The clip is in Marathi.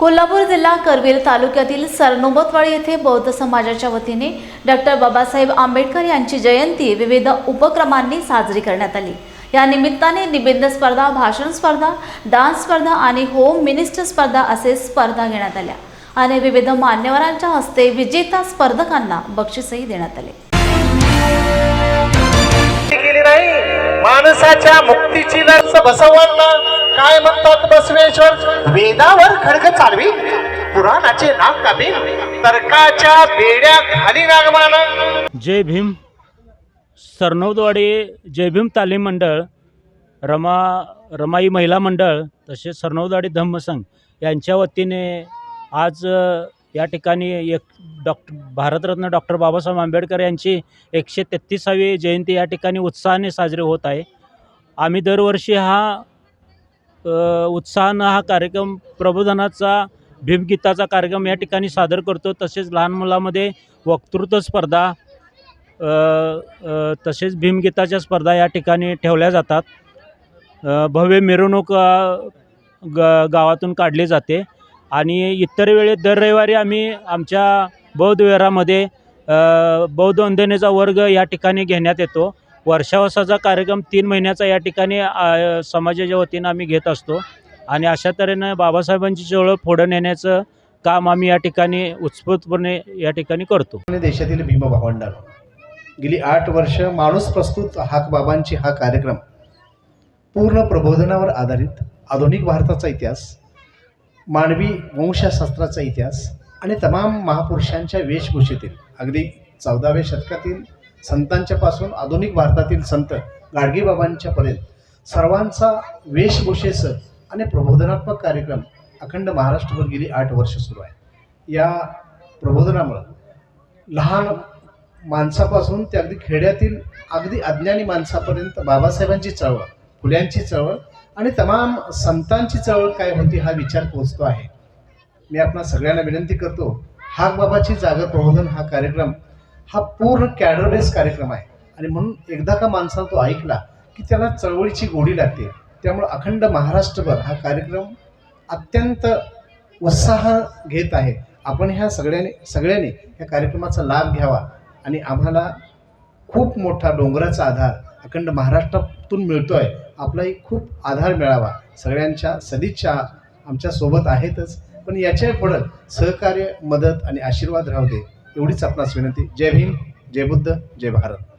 कोल्हापूर जिल्हा करवीर तालुक्यातील सरनोबतवाडी येथे बौद्ध समाजाच्या वतीने डॉक्टर बाबासाहेब आंबेडकर यांची जयंती विविध उपक्रमांनी साजरी करण्यात आली. या निमित्ताने निबंध स्पर्धा भाषण स्पर्धा डान्स स्पर्धा आणि होम मिनिस्टर स्पर्धा असे स्पर्धा घेण्यात आल्या आणि विविध मान्यवरांच्या हस्ते विजेता स्पर्धकांना बक्षीसही देण्यात आले. माणसाच्या मुक्तीची लढ बसवांना काय म्हणतात बसवेश्वर? वेदावर खडक चालवी पुराणाचे नाग कापी तर्काच्या बेड्या खाली नागमान. जय भीम. सरनौदवाडी जय भीम तालीम मंडळ रमा रमाई महिला मंडळ तसेच सरनौदवाडी धम्मसंघ यांच्या वतीने आज या ठिकाणी एक डॉक्टर भारतरत्न डॉक्टर बाबासाहेब आंबेडकर यांची एकशे तेहतीसावी जयंती या ठिकाणी उत्साहाने साजरी होत आहे. आम्ही दरवर्षी हा उत्साहानं हा कार्यक्रम प्रबोधनाचा भीमगीताचा कार्यक्रम या ठिकाणी सादर करतो. तसेच लहान मुलामध्ये वक्तृत्व स्पर्धा तसेच भीमगीताच्या स्पर्धा या ठिकाणी ठेवल्या जातात. भव्य मिरवणूक ग गावातून काढली जाते. आणि इतर वेळी दर रविवारी आम्ही आमच्या बौद्ध विहारामध्ये बौद्ध वंदनेचा वर्ग या ठिकाणी घेण्यात येतो. वर्षावसाचा कार्यक्रम तीन महिन्याचा या ठिकाणी समाजाच्या वतीनं आम्ही घेत असतो. आणि अशा तऱ्हेनं बाबासाहेबांची चळवळ पुढं नेण्याचं काम आम्ही या ठिकाणी उत्स्फूर्तपणे या ठिकाणी करतो. देशातील देशातील भावंडार गेली आठ वर्ष माणूस प्रस्तुत हाक बाबांची हा कार्यक्रम पूर्ण प्रबोधनावर आधारित आधुनिक भारताचा इतिहास मानवी वंशशास्त्राचा इतिहास आणि तमाम महापुरुषांच्या वेशभूषेतील अगदी चौदाव्या शतकातील संतांच्या पासून आधुनिक भारतातील संत गाडगेबाबांच्या पर्यंत सर्वांचा वेशभूषेस आणि प्रबोधनात्मक कार्यक्रम अखंड महाराष्ट्रभर गेली आठ वर्ष सुरू आहे या प्रबोधनामुळं लहान माणसापासून ते अगदी खेड्यातील अगदी अज्ञानी माणसापर्यंत बाबासाहेबांची चळवळ फुल्यांची चळवळ आणि तमाम संतांची चळवळ काय होती हा विचार पोचतो आहे. मी आपणा सगळ्यांना विनंती करतो हाक बाबाची जागर प्रबोधन हा कार्यक्रम हा पूर्ण कॅडर कार्यक्रम आहे. आणि म्हणून एकदा का माणसाला तो ऐकला की त्याला चळवळीची गोडी लागते. त्यामुळे अखंड महाराष्ट्रभर हा कार्यक्रम अत्यंत उत्साह घेत आहे. आपण ह्या सगळ्यांनी सगळ्यांनी या कार्यक्रमाचा लाभ घ्यावा. आणि आम्हाला खूप मोठा डोंगराचा आधार अखंड महाराष्ट्रातून मिळतोय. आपलाही खूप आधार मिळावा. सगळ्यांच्या सदिच्छा आमच्यासोबत आहेतच. पण याच्या पुढं सहकार्य मदत आणि आशीर्वाद राहू दे. एवढीच आपणास विनंती. जय भीम जय बुद्ध जय भारत.